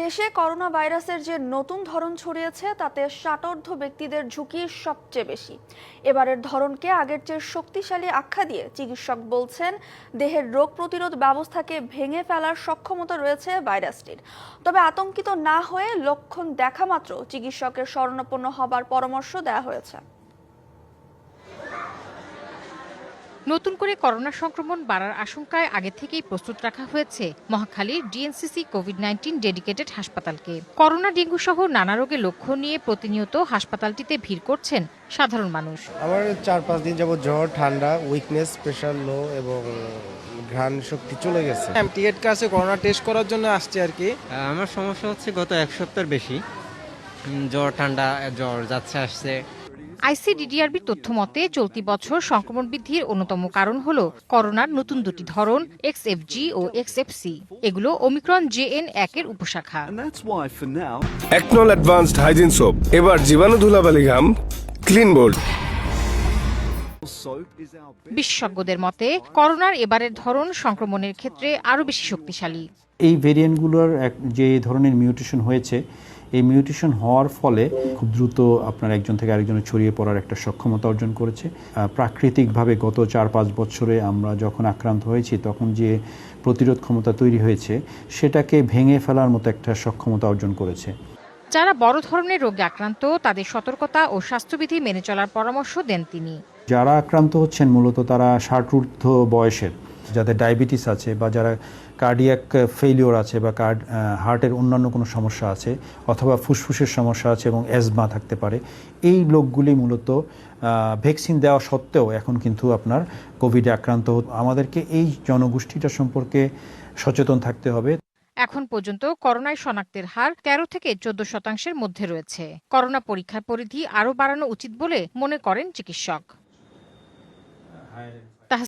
দেশে করোনা ভাইরাসের যে নতুন ধরন ছড়িয়েছে, তাতে ষাটোর্ধ ব্যক্তিদের ঝুঁকি সবচেয়ে বেশি। এবারের ধরনকে আগের চেয়ে শক্তিশালী আখ্যা দিয়ে চিকিৎসক বলছেন, দেহের রোগ প্রতিরোধ ব্যবস্থাকে ভেঙে ফেলার সক্ষমতা রয়েছে ভাইরাসটির। তবে আতঙ্কিত না হয়ে লক্ষণ দেখা মাত্র চিকিৎসকের শরণাপন্ন হবার পরামর্শ দেওয়া হয়েছে। নতুন করে করোনা সংক্রমণ বাড়ার আশঙ্কায় আগে থেকেই প্রস্তুত রাখা হয়েছে মহাখালীর ডিএনসিসি কোভিড নাইন্টিন ডেডিকেটেড হাসপাতালকে। করোনা ডেঙ্গু সহ নানা রোগের লক্ষ্য নিয়ে প্রতিনিয়ত হাসপাতালটিতে ভিড় করছেন সাধারণ মানুষ। আমার চার পাঁচ দিন যাবত জ্বর ঠান্ডা উইকনেস প্রেশার লো এবং ঘ্রাণ শক্তি চলে গেছে। আমি টিকিট কাছে করোনা টেস্ট করার জন্য আসছি আর কি। আমার সমস্যা হচ্ছে গত এক সপ্তাহের বেশি। জ্বর ঠান্ডা জ্বর যাচ্ছে আসছে। আইসিডিডিআরবির তথ্য মতে চলতি বছর সংক্রমণ বৃদ্ধির অন্যতম কারণ হল করোনার নতুন দুটি ধরন এক্সএফজি ও এক্সএফসি এগুলো ওমিক্রন জেএন একের উপশাখা। একনল অ্যাডভান্সড হাইজিন সোপ এবার জীবাণু ধুলাবালি ঘাম ক্লিন বোল্ড. বিশেষজ্ঞদের মতে করোনার এবারের ধরন সংক্রমণের ক্ষেত্রে আরও বেশি শক্তিশালী। এই ভেরিয়েন্টগুলোর এক যে ধরনের মিউটেশন হয়েছে এই মিউটেশন হওয়ার ফলে খুব দ্রুত আপনার একজন থেকে আরেকজনে ছড়িয়ে পড়ার একটা সক্ষমতা অর্জন করেছে। প্রাকৃতিকভাবে গত চার পাঁচ বছরে আমরা যখন আক্রান্ত হয়েছি তখন যে প্রতিরোধ ক্ষমতা তৈরি হয়েছে সেটাকে ভেঙে ফেলার মতো একটা সক্ষমতা অর্জন করেছে। যারা বড় ধরনের রোগে আক্রান্ত তাদের সতর্কতা ও স্বাস্থ্যবিধি মেনে চলার পরামর্শ দেন তিনি। যারা আক্রান্ত হচ্ছেন মূলত তারা ষাটঊর্ধ্ব বয়সের। যাদের ডায়াবেটিস আছে বা যারা কার্ডিয়াক ফেলিওর আছে বা কার্ড হার্টের অন্যান্য কোনো সমস্যা আছে অথবা ফুসফুসের সমস্যা আছে এবং অ্যাজমা থাকতে পারে এই লোকগুলি মূলত ভ্যাকসিন দেওয়া সত্ত্বেও এখন কিন্তু আপনার কোভিডে আক্রান্ত হত- আমাদেরকে এই জনগোষ্ঠীটা সম্পর্কে সচেতন থাকতে হবে। এখন পর্যন্ত করোনায় শনাক্তের হার তেরো থেকে চোদ্দ শতাংশের মধ্যে রয়েছে। করোনা পরীক্ষার পরিধি আরও বাড়ানো উচিত বলে মনে করেন চিকিৎসক।